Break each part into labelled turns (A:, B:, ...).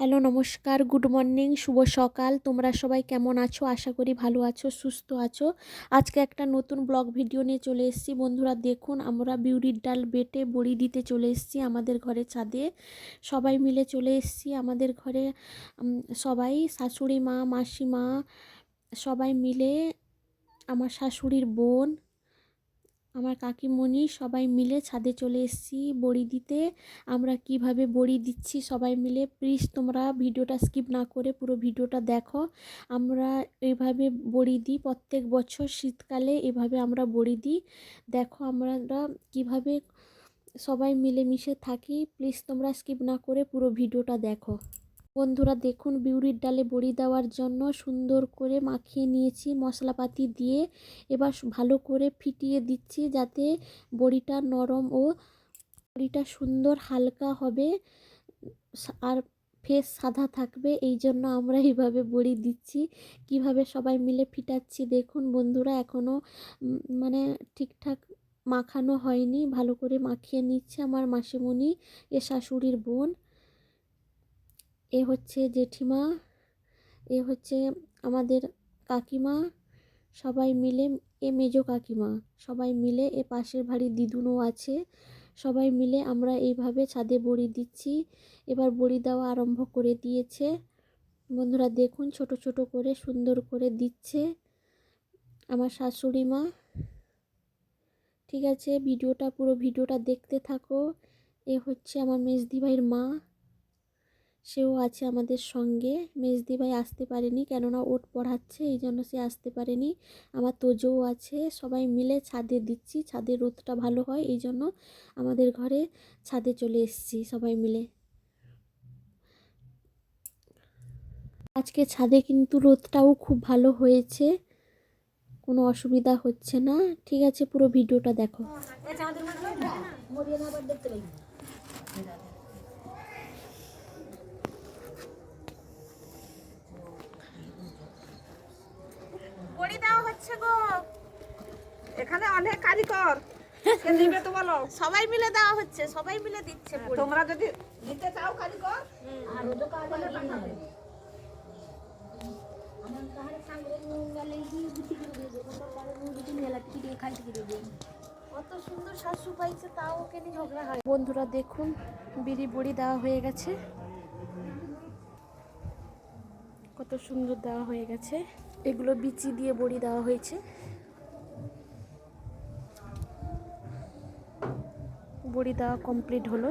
A: Hello, নমস্কার, good morning, শুভ সকাল। তোমরা সবাই কেমন আছো? আশা করি ভালো আছো, সুস্থ আছো। আজকে একটা নতুন ব্লগ ভিডিও নিয়ে চলে এসেছি। বন্ধুরা, দেখুন, আমরা বিউরির ডাল বেটে বড়ি দিতে চলে এসেছি আমাদের ঘরে ছাদে। সবাই মিলে চলে এসেছি আমাদের ঘরে। সবাই, শাশুড়ি মা, মাসিমা, সবাই মিলে আমার শাশুড়ির বোন আমার কাকিমণি সবাই মিলে ছাদে চলে এসেছি বড়ি দিতে। আমরা কীভাবে বড়ি দিচ্ছি সবাই মিলে। প্লিজ তোমরা ভিডিওটা স্কিপ না করে পুরো ভিডিওটা দেখো। আমরা এইভাবে বড়ি দিই প্রত্যেক বছর শীতকালে এভাবে আমরা বড়ি দিই। দেখো আমরা কীভাবে সবাই মিলেমিশে থাকি। প্লিজ তোমরা স্কিপ না করে পুরো ভিডিওটা দেখো। বন্ধুরা, দেখুন, বিউরির ডালে বড়ি দেওয়ার জন্য সুন্দর করে মাখিয়ে নিয়েছি মশলাপাতি দিয়ে। এবার ভালো করে ফিটিয়ে দিচ্ছি যাতে বড়িটা নরম ও বড়িটা সুন্দর হালকা হবে। আর ফেস সাদা থাকবে, এই জন্য আমরা এইভাবে বড়ি দিচ্ছি। কীভাবে সবাই মিলে ফিটাচ্ছি দেখুন বন্ধুরা এখনও মানে ঠিকঠাক মাখানো হয়নি। ভালো করে মাখিয়ে নিচ্ছে আমার মাসিমণি, এ শাশুড়ির বোন। এ হচ্ছে জেঠিমা, এ হচ্ছে আমাদের কাকিমা, সবাই মিলে এ মেজো কাকিমা, সবাই মিলে এ পাশের বাড়ির দিদুনও আছে, সবাই মিলে আমরা এইভাবে ছাদে বড়ি দিচ্ছি। এবার বড়ি দেওয়া আরম্ভ করে দিয়েছে। বন্ধুরা দেখুন, ছোট ছোট করে সুন্দর করে দিচ্ছে আমার শাশুড়ি মা। ঠিক আছে, ভিডিওটা, পুরো ভিডিওটা দেখতে থাকো। এ হচ্ছে আমার মেজদি ভাইয়ের মা। সেও আছে আমাদের সঙ্গে। মেজদি ভাই আসতে পারেনি, কেননা ওট পড়াচ্ছে এই জন্য সে আসতে পারেনি। আমার তোজও আছে, সবাই মিলে ছাদে দিচ্ছি, ছাদে রোদটা ভালো হয় এই জন্য আমাদের ঘরে ছাদে চলে এসেছি সবাই মিলে। আজকে ছাদে কিন্তু রোদটাও খুব ভালো হয়েছে, কোনো অসুবিধা হচ্ছে না। ঠিক আছে, পুরো ভিডিওটা দেখো
B: বড়ি দেওয়া হচ্ছে গো। এখানে অনেক কারিগর। কে দিবে তো বলো?
A: সবাই মিলে দেওয়া হচ্ছে সবাই মিলে দিচ্ছে
B: তোমরা যদি নিতে চাও কারিগর
A: কত সুন্দর শাশু পাইছে তাও ওকে নিয়ে ঝগড়া হয়। বন্ধুরা দেখুন বিড়ি বড়ি দেওয়া হয়ে গেছে। কত সুন্দর দেওয়া হয়ে গেছে। এগুলো বিচি দিয়ে বড়ি দেওয়া হয়েছে। বড়ি দেওয়া কমপ্লিট হলো।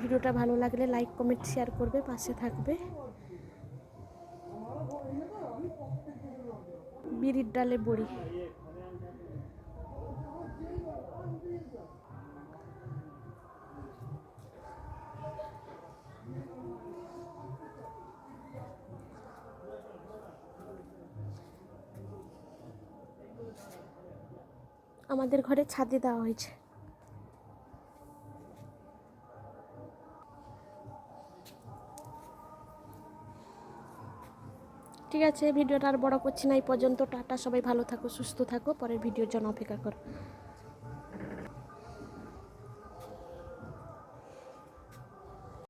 A: ভিডিওটা ভালো লাগলে লাইক কমেন্ট শেয়ার করবে, পাশে থাকবে। বিড়ির ডালে বড়ি। আমাদের ঘরে ছাদে দেওয়া হয়েছে। ঠিক আছে, ভিডিওটা আর বড় করছি না, এই পর্যন্ত, টাটা, সবাই ভালো থাকো, সুস্থ থাকো, পরের ভিডিওর জন্য অপেক্ষা করো।